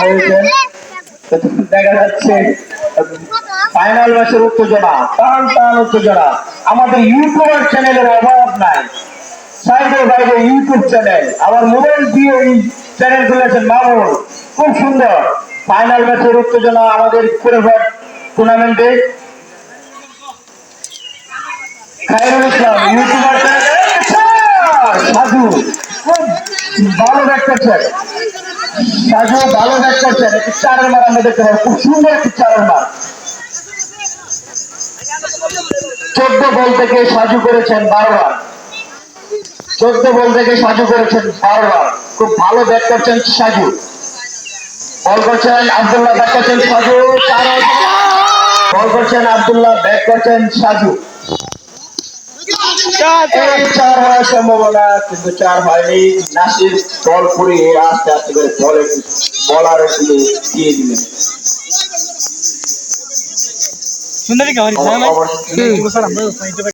হয়েছে দেখা যাচ্ছে ফাইনাল ম্যাচের উত্তেজনা টান টান উত্তেজনা। আমাদের ইউটিউবার চ্যানেলের অভাব নাই। বাইরে ইউটিউব চ্যানেল আমার মোবাইল দিয়ে এই চ্যানেল খুলেছেন মামুন খুব সুন্দর। ফাইনাল ম্যাচের উত্তেজনা আমাদের কুড়েঘর টুর্নামেন্টে খায়রুল ইসলাম ইউটিউবার চ্যানেল সাধু খুব ভালো ব্যাট ভালো চারের মার আমরা দেখতে পাবো। খুব সুন্দর চারের মার। চোদ্দ বল থেকে সাজু করেছেন বারো চোদ্দ বল থেকে সাজু করেছেন বারো রান। খুব ভালো ব্যাট করছেন সাজু। বল করছেন আব্দুল্লাহ, ব্যাট করছেন সাজু। বল করছেন আব্দুল্লাহ, ব্যাট করছেন সাজু। চার হওয়ার সম্ভাবনা কিন্তু চার হয়নি নাসির বল পুড়িয়ে আস্তে আস্তে করে বলে বলার দিয়ে দিয়ে দিলেন। সুন্দরী